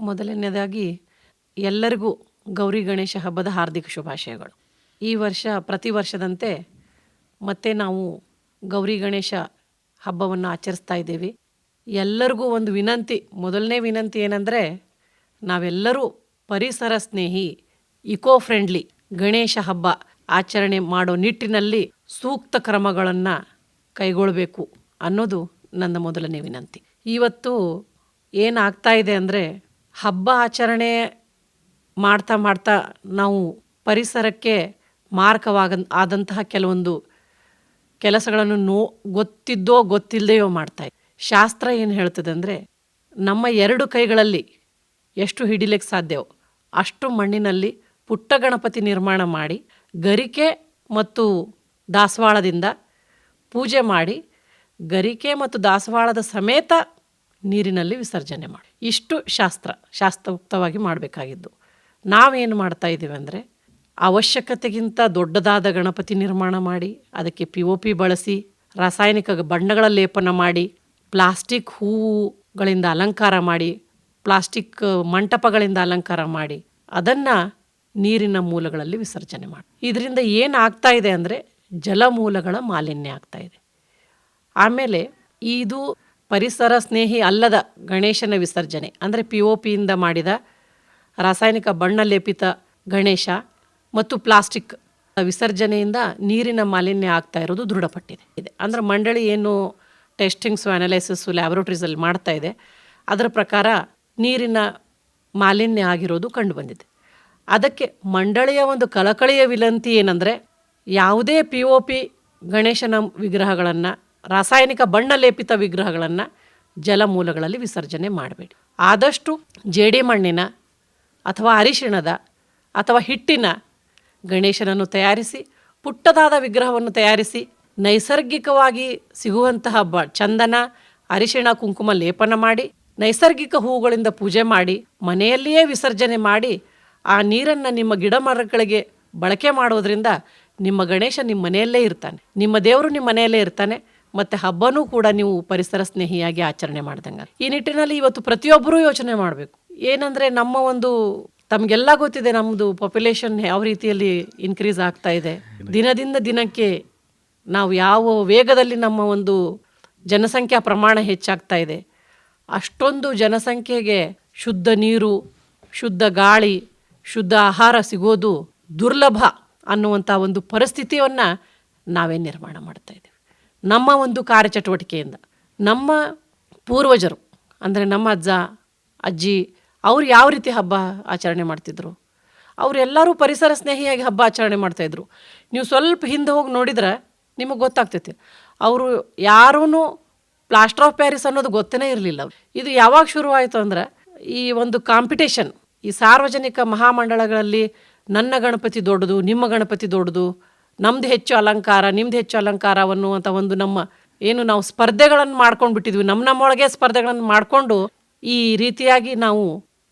ಮೊದಲನೇದಾಗಿ ಎಲ್ಲರಿಗೂ ಗೌರಿ ಗಣೇಶ ಹಬ್ಬದ ಹಾರ್ದಿಕ ಶುಭಾಶಯಗಳು. ಈ ವರ್ಷ ಪ್ರತಿ ವರ್ಷದಂತೆ ಮತ್ತೆ ನಾವು ಗೌರಿ ಗಣೇಶ ಹಬ್ಬವನ್ನು ಆಚರಿಸ್ತಾ ಇದ್ದೀವಿ. ಎಲ್ಲರಿಗೂ ಒಂದು ವಿನಂತಿ, ಮೊದಲನೇ ವಿನಂತಿ ಏನಂದರೆ ನಾವೆಲ್ಲರೂ ಪರಿಸರ ಸ್ನೇಹಿ ಇಕೋ ಫ್ರೆಂಡ್ಲಿ ಗಣೇಶ ಹಬ್ಬ ಆಚರಣೆ ಮಾಡೋ ನಿಟ್ಟಿನಲ್ಲಿ ಸೂಕ್ತ ಕ್ರಮಗಳನ್ನು ಕೈಗೊಳ್ಳಬೇಕು ಅನ್ನೋದು ನನ್ನ ಮೊದಲನೇ ವಿನಂತಿ. ಇವತ್ತು ಏನಾಗ್ತಾ ಇದೆ ಅಂದರೆ ಹಬ್ಬ ಆಚರಣೆ ಮಾಡ್ತಾ ಮಾಡ್ತಾ ನಾವು ಪರಿಸರಕ್ಕೆ ಮಾರಕವಾಗ ಆದಂತಹ ಕೆಲವೊಂದು ಕೆಲಸಗಳನ್ನು ನೋ ಗೊತ್ತಿದ್ದೋ ಗೊತ್ತಿಲ್ಲದೆಯೋ ಮಾಡ್ತಾ ಶಾಸ್ತ್ರ ಏನು ಹೇಳ್ತದೆ ಅಂದರೆ, ನಮ್ಮ ಎರಡು ಕೈಗಳಲ್ಲಿ ಎಷ್ಟು ಹಿಡಿಲಿಕ್ಕೆ ಸಾಧ್ಯವೋ ಅಷ್ಟು ಮಣ್ಣಿನಲ್ಲಿ ಪುಟ್ಟ ಗಣಪತಿ ನಿರ್ಮಾಣ ಮಾಡಿ, ಗರಿಕೆ ಮತ್ತು ದಾಸವಾಳದಿಂದ ಪೂಜೆ ಮಾಡಿ, ಗರಿಕೆ ಮತ್ತು ದಾಸವಾಳದ ಸಮೇತ ನೀರಿನಲ್ಲಿ ವಿಸರ್ಜನೆ ಮಾಡಿ. ಇಷ್ಟು ಶಾಸ್ತ್ರ ಶಾಸ್ತ್ರಯುಕ್ತವಾಗಿ ಮಾಡಬೇಕಾಗಿದ್ದು. ನಾವೇನು ಮಾಡ್ತಾ ಇದ್ದೀವಿ ಅಂದರೆ ಅವಶ್ಯಕತೆಗಿಂತ ದೊಡ್ಡದಾದ ಗಣಪತಿ ನಿರ್ಮಾಣ ಮಾಡಿ, ಅದಕ್ಕೆ ಪಿ ಒ ಪಿ ಬಳಸಿ, ರಾಸಾಯನಿಕ ಬಣ್ಣಗಳ ಲೇಪನ ಮಾಡಿ, ಪ್ಲಾಸ್ಟಿಕ್ ಹೂವುಗಳಿಂದ ಅಲಂಕಾರ ಮಾಡಿ, ಪ್ಲಾಸ್ಟಿಕ್ ಮಂಟಪಗಳಿಂದ ಅಲಂಕಾರ ಮಾಡಿ, ಅದನ್ನು ನೀರಿನ ಮೂಲಗಳಲ್ಲಿ ವಿಸರ್ಜನೆ ಮಾಡಿ. ಇದರಿಂದ ಆಗ್ತಾ ಇದೆ ಅಂದರೆ ಜಲಮೂಲಗಳ ಮಾಲಿನ್ಯ ಆಗ್ತಾ ಇದೆ. ಆಮೇಲೆ ಇದು ಪರಿಸರ ಸ್ನೇಹಿ ಅಲ್ಲದ ಗಣೇಶನ ವಿಸರ್ಜನೆ, ಅಂದರೆ ಪಿ ಒ ಪಿಯಿಂದ ಮಾಡಿದ ರಾಸಾಯನಿಕ ಬಣ್ಣ ಲೇಪಿತ ಗಣೇಶ ಮತ್ತು ಪ್ಲಾಸ್ಟಿಕ್ ವಿಸರ್ಜನೆಯಿಂದ ನೀರಿನ ಮಾಲಿನ್ಯ ಆಗ್ತಾ ಇರೋದು ದೃಢಪಟ್ಟಿದೆ. ಇದೆ. ಅಂದರೆ ಮಂಡಳಿ ಏನು ಟೆಸ್ಟಿಂಗ್ಸು ಅನಾಲಿಸಿಸು ಲ್ಯಾಬ್ರೋಟ್ರೀಸಲ್ಲಿ ಮಾಡ್ತಾ ಇದೆ, ಅದರ ಪ್ರಕಾರ ನೀರಿನ ಮಾಲಿನ್ಯ ಆಗಿರೋದು ಕಂಡುಬಂದಿದೆ. ಅದಕ್ಕೆ ಮಂಡಳಿಯ ಒಂದು ಕಳಕಳಿಯ ವಿನಂತಿ ಏನಂದರೆ, ಯಾವುದೇ ಪಿ ಒ ಪಿ ಗಣೇಶನ ವಿಗ್ರಹಗಳನ್ನು ರಾಸಾಯನಿಕ ಬಣ್ಣ ಲೇಪಿತ ವಿಗ್ರಹಗಳನ್ನು ಜಲಮೂಲಗಳಲ್ಲಿ ವಿಸರ್ಜನೆ ಮಾಡಬೇಡಿ. ಆದಷ್ಟು ಜೇಡಿ ಮಣ್ಣಿನ ಅಥವಾ ಅರಿಶಿಣದ ಅಥವಾ ಹಿಟ್ಟಿನ ಗಣೇಶನನ್ನು ತಯಾರಿಸಿ, ಪುಟ್ಟದಾದ ವಿಗ್ರಹವನ್ನು ತಯಾರಿಸಿ, ನೈಸರ್ಗಿಕವಾಗಿ ಸಿಗುವಂತಹ ಬ, ಚಂದನ, ಅರಿಶಿಣ, ಕುಂಕುಮ ಲೇಪನ ಮಾಡಿ, ನೈಸರ್ಗಿಕ ಹೂಗಳಿಂದ ಪೂಜೆ ಮಾಡಿ, ಮನೆಯಲ್ಲಿಯೇ ವಿಸರ್ಜನೆ ಮಾಡಿ, ಆ ನೀರನ್ನು ನಿಮ್ಮ ಗಿಡ ಮರಗಳಿಗೆ ಬಳಕೆ ಮಾಡೋದರಿಂದ ನಿಮ್ಮ ಗಣೇಶ ನಿಮ್ಮ ಮನೆಯಲ್ಲೇ ಇರ್ತಾನೆ. ನಿಮ್ಮ ದೇವರು ನಿಮ್ಮ ಮನೆಯಲ್ಲೇ ಇರ್ತಾನೆ. ಮತ್ತು ಹಬ್ಬನೂ ಕೂಡ ನೀವು ಪರಿಸರ ಸ್ನೇಹಿಯಾಗಿ ಆಚರಣೆ ಮಾಡ್ದಂಗೆ. ಈ ನಿಟ್ಟಿನಲ್ಲಿ ಇವತ್ತು ಪ್ರತಿಯೊಬ್ಬರೂ ಯೋಚನೆ ಮಾಡಬೇಕು. ಏನಂದರೆ ನಮ್ಮ ಒಂದು ತಮಗೆಲ್ಲ ಗೊತ್ತಿದೆ ನಮ್ಮದು ಪಾಪ್ಯುಲೇಷನ್ ಯಾವ ರೀತಿಯಲ್ಲಿ ಇನ್ಕ್ರೀಸ್ ಆಗ್ತಾ ಇದೆ. ದಿನದಿಂದ ದಿನಕ್ಕೆ ನಾವು ಯಾವ ವೇಗದಲ್ಲಿ ನಮ್ಮ ಒಂದು ಜನಸಂಖ್ಯಾ ಪ್ರಮಾಣ ಹೆಚ್ಚಾಗ್ತಾ ಇದೆ. ಅಷ್ಟೊಂದು ಜನಸಂಖ್ಯೆಗೆ ಶುದ್ಧ ನೀರು, ಶುದ್ಧ ಗಾಳಿ, ಶುದ್ಧ ಆಹಾರ ಸಿಗೋದು ದುರ್ಲಭ ಅನ್ನುವಂಥ ಒಂದು ಪರಿಸ್ಥಿತಿಯನ್ನು ನಾವೇ ನಿರ್ಮಾಣ ಮಾಡ್ತಾ ಇದ್ದೀವಿ. ನಮ್ಮ ಒಂದು ಕಾರ್ಯಚಟುವಟಿಕೆಯಿಂದ, ನಮ್ಮ ಪೂರ್ವಜರು, ಅಂದರೆ ನಮ್ಮ ಅಜ್ಜ, ಅಜ್ಜಿ, ಅವರು ಯಾವ ರೀತಿ ಹಬ್ಬ ಆಚರಣೆ ಮಾಡ್ತಿದ್ರು ಅವರೆಲ್ಲರೂ ಪರಿಸರ ಸ್ನೇಹಿಯಾಗಿ ಹಬ್ಬ ಆಚರಣೆ ಮಾಡ್ತಾಯಿದ್ರು ನೀವು ಸ್ವಲ್ಪ ಹಿಂದೆ ಹೋಗಿ ನೋಡಿದ್ರೆ ನಿಮಗೆ ಗೊತ್ತಾಗ್ತೈತಿ. ಅವರು ಯಾರೂ ಪ್ಲಾಸ್ಟರ್ ಆಫ್ ಪ್ಯಾರಿಸ್ ಅನ್ನೋದು ಗೊತ್ತೇ ಇರಲಿಲ್ಲ ಇದು ಯಾವಾಗ ಶುರುವಾಯಿತು ಅಂದ್ರೆ, ಈ ಒಂದು ಕಾಂಪಿಟೇಷನ್ ಈ ಸಾರ್ವಜನಿಕ ಮಹಾಮಂಡಳಗಳಲ್ಲಿ ನನ್ನ ಗಣಪತಿ ದೊಡ್ಡದು, ನಿಮ್ಮ ಗಣಪತಿ ದೊಡ್ಡದು ನಮ್ದು ಹೆಚ್ಚು ಅಲಂಕಾರ, ನಿಮ್ದು ಹೆಚ್ಚು ಅಲಂಕಾರ ಅನ್ನುವಂಥ ಒಂದು ನಮ್ಮ ಏನು ನಾವು ಸ್ಪರ್ಧೆಗಳನ್ನು ಮಾಡ್ಕೊಂಡು ಬಿಟ್ಟಿದ್ವಿ. ನಮ್ಮ ನಮ್ಮೊಳಗೆ ಸ್ಪರ್ಧೆಗಳನ್ನು ಮಾಡಿಕೊಂಡು ಈ ರೀತಿಯಾಗಿ ನಾವು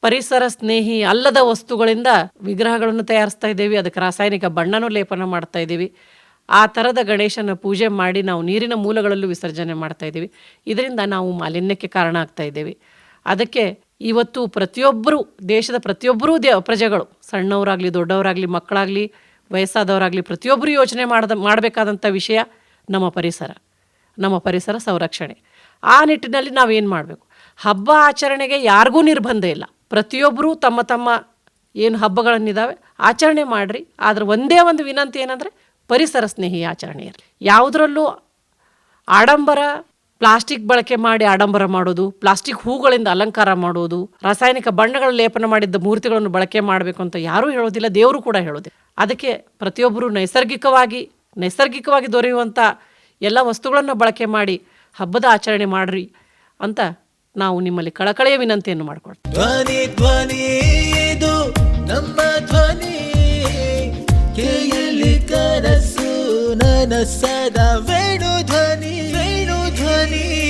ಪರಿಸರ ಸ್ನೇಹಿ ಅಲ್ಲದ ವಸ್ತುಗಳಿಂದ ವಿಗ್ರಹಗಳನ್ನು ತಯಾರಿಸ್ತಾ ಇದ್ದೀವಿ. ಅದಕ್ಕೆ ರಾಸಾಯನಿಕ ಬಣ್ಣನೂ ಲೇಪನ ಮಾಡ್ತಾ ಇದ್ದೀವಿ. ಆ ಥರದ ಗಣೇಶನ ಪೂಜೆ ಮಾಡಿ ನಾವು ನೀರಿನ ಮೂಲಗಳಲ್ಲೂ ವಿಸರ್ಜನೆ ಮಾಡ್ತಾ ಇದ್ದೀವಿ. ಇದರಿಂದ ನಾವು ಮಾಲಿನ್ಯಕ್ಕೆ ಕಾರಣ ಆಗ್ತಾ ಇದ್ದೇವೆ. ಅದಕ್ಕೆ ಇವತ್ತು ಪ್ರತಿಯೊಬ್ಬರು ದೇಶದ ಪ್ರತಿಯೊಬ್ಬರೂ ದೇ ಪ್ರಜೆಗಳು ಸಣ್ಣವರಾಗಲಿ, ದೊಡ್ಡವರಾಗಲಿ, ಮಕ್ಕಳಾಗಲಿ ವಯಸ್ಸಾದವರಾಗಲಿ ಪ್ರತಿಯೊಬ್ಬರು ಯೋಚನೆ ಮಾಡದ, ಮಾಡಬೇಕಾದಂಥ ವಿಷಯ ನಮ್ಮ ಪರಿಸರ ನಮ್ಮ ಪರಿಸರ ಸಂರಕ್ಷಣೆ. ಆ ನಿಟ್ಟಿನಲ್ಲಿ ನಾವೇನು ಮಾಡಬೇಕು? ಹಬ್ಬ ಆಚರಣೆಗೆ ಯಾರಿಗೂ ನಿರ್ಬಂಧ ಇಲ್ಲ. ಪ್ರತಿಯೊಬ್ಬರೂ ತಮ್ಮ ತಮ್ಮ ಏನು ಹಬ್ಬಗಳನ್ನಿದ್ದಾವೆ ಆಚರಣೆ ಮಾಡಿರಿ. ಆದರೆ ಒಂದೇ ಒಂದು ವಿನಂತಿ ಏನಂದರೆ ಪರಿಸರ ಸ್ನೇಹಿ ಆಚರಣೆ ಇರಲಿ. ಯಾವುದರಲ್ಲೂ ಆಡಂಬರ ಪ್ಲಾಸ್ಟಿಕ್ ಬಳಕೆ ಮಾಡಿ ಆಡಂಬರ ಮಾಡೋದು, ಪ್ಲಾಸ್ಟಿಕ್ ಹೂಗಳಿಂದ ಅಲಂಕಾರ ಮಾಡೋದು, ರಾಸಾಯನಿಕ ಬಣ್ಣಗಳ ಲೇಪನ ಮಾಡಿದ್ದ ಮೂರ್ತಿಗಳನ್ನು ಬಳಕೆ ಮಾಡಬೇಕು ಅಂತ ಯಾರೂ ಹೇಳೋದಿಲ್ಲ, ದೇವರು ಕೂಡ ಹೇಳೋದಿಲ್ಲ. ಅದಕ್ಕೆ ಪ್ರತಿಯೊಬ್ಬರು ನೈಸರ್ಗಿಕವಾಗಿ ನೈಸರ್ಗಿಕವಾಗಿ ದೊರೆಯುವಂಥ ಎಲ್ಲ ವಸ್ತುಗಳನ್ನು ಬಳಕೆ ಮಾಡಿ ಹಬ್ಬದ ಆಚರಣೆ ಮಾಡ್ರಿ ಅಂತ ನಾವು ನಿಮ್ಮಲ್ಲಿ ಕಳಕಳೆಯ ವಿನಂತಿಯನ್ನು ಮಾಡಿಕೊಳ್ತೀವಿ. ಧ್ವನಿ ಧ್ವನಿ ಇದು ನಮ್ಮ ಧ್ವನಿ. ಕೇಳಿ ವೇಣು ಧ್ವನಿ ನೀ